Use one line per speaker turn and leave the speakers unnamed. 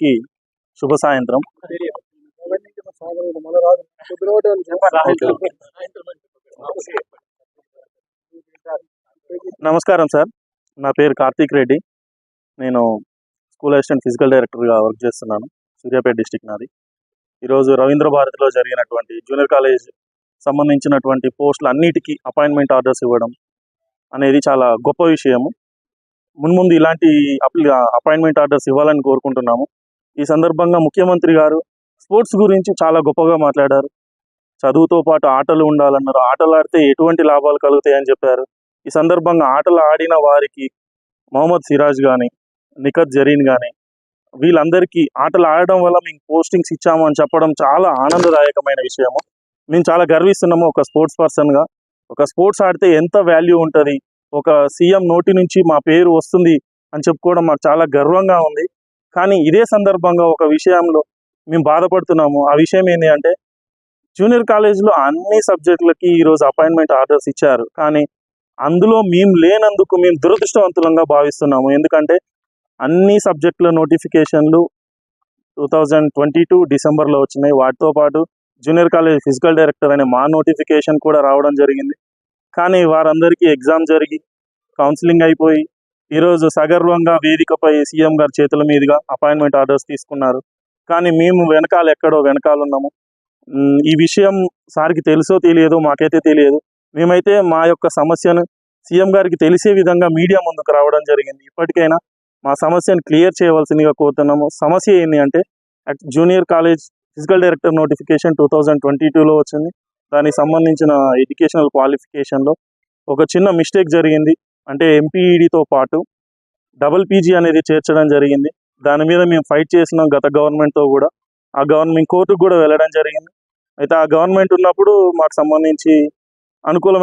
కి శుభ సాయంత్రం. నమస్కారం సార్. నా పేరు కార్తీక్ రెడ్డి. నేను స్కూల్ అసిస్టెంట్ ఫిజికల్ డైరెక్టర్గా వర్క్ చేస్తున్నాను. సూర్యాపేట డిస్టిక్ నాది. ఈరోజు రవీంద్ర భారతిలో జరిగినటువంటి జూనియర్ కాలేజ్ సంబంధించినటువంటి పోస్టులు అన్నిటికీ అపాయింట్మెంట్ ఆర్డర్స్ ఇవ్వడం అనేది చాలా గొప్ప విషయము. మున్ముందు ఇలాంటి అపాయింట్మెంట్ ఆర్డర్స్ ఇవ్వాలని కోరుకుంటున్నాము. ఈ సందర్భంగా ముఖ్యమంత్రి గారు స్పోర్ట్స్ గురించి చాలా గొప్పగా మాట్లాడారు. చదువుతో పాటు ఆటలు ఉండాలన్నారు. ఆటలు ఆడితే ఎటువంటి లాభాలు కలుగుతాయని చెప్పారు. ఈ సందర్భంగా ఆటలు ఆడిన వారికి మొహమ్మద్ సిరాజ్ కానీ నిఖత్ జరీన్ కానీ వీళ్ళందరికీ ఆటలు ఆడడం వల్ల మేము పోస్టింగ్స్ ఇచ్చాము అని చెప్పడం చాలా ఆనందదాయకమైన విషయము. మేము చాలా గర్విస్తున్నాము ఒక స్పోర్ట్స్ పర్సన్గా. ఒక స్పోర్ట్స్ ఆడితే ఎంత వాల్యూ ఉంటుంది? ఒక సీఎం నోటి నుంచి మా పేరు వస్తుంది అని చెప్పుకోవడం మాకు చాలా గర్వంగా ఉంది. కానీ ఇదే సందర్భంగా ఒక విషయంలో మేము బాధపడుతున్నాము. ఆ విషయం ఏంటి అంటే జూనియర్ కాలేజీలో అన్ని సబ్జెక్టులకి ఈరోజు అపాయింట్మెంట్ ఆర్డర్స్ ఇచ్చారు. కానీ అందులో మేము లేనందుకు మేము దురదృష్టవంతులంగా భావిస్తున్నాము. ఎందుకంటే అన్ని సబ్జెక్టుల నోటిఫికేషన్లు టూ థౌజండ్ ట్వంటీ టూ డిసెంబర్లో వచ్చినాయి. వాటితో పాటు జూనియర్ కాలేజ్ ఫిజికల్ డైరెక్టర్ అనే మా నోటిఫికేషన్ కూడా రావడం జరిగింది. కానీ వారందరికీ ఎగ్జామ్ జరిగి కౌన్సిలింగ్ అయిపోయి ఈరోజు సగర్వంగా వేదికపై సీఎం గారి చేతుల మీదుగా అపాయింట్మెంట్ ఆర్డర్స్ తీసుకున్నారు. కానీ మేము వెనకాల ఎక్కడో వెనకాల ఉన్నాము ఈ విషయం సార్కి తెలుసో తెలియదో మాకైతే తెలియదు. మేమైతే మా యొక్క సమస్యను సీఎం గారికి తెలిసే విధంగా మీడియా ముందుకు రావడం జరిగింది. ఇప్పటికైనా మా సమస్యను క్లియర్ చేయవలసిందిగా కోరుతున్నాము. సమస్య ఏంటి అంటే junior college physical director notification two thousand twenty టూలో వచ్చింది. దానికి సంబంధించిన ఎడ్యుకేషనల్ క్వాలిఫికేషన్లో ఒక చిన్న మిస్టేక్ జరిగింది. అంటే ఎంపీఈడితో పాటు డబుల్ పీజీ అనేది చేర్చడం జరిగింది. దాని మీద మేము ఫైట్ చేసినాం గత గవర్నమెంట్తో కూడా. ఆ గవర్నమెంట్ కోర్టుకు కూడా వెళ్ళడం జరిగింది. అయితే ఆ గవర్నమెంట్ ఉన్నప్పుడు మాకు సంబంధించి అనుకూలమైన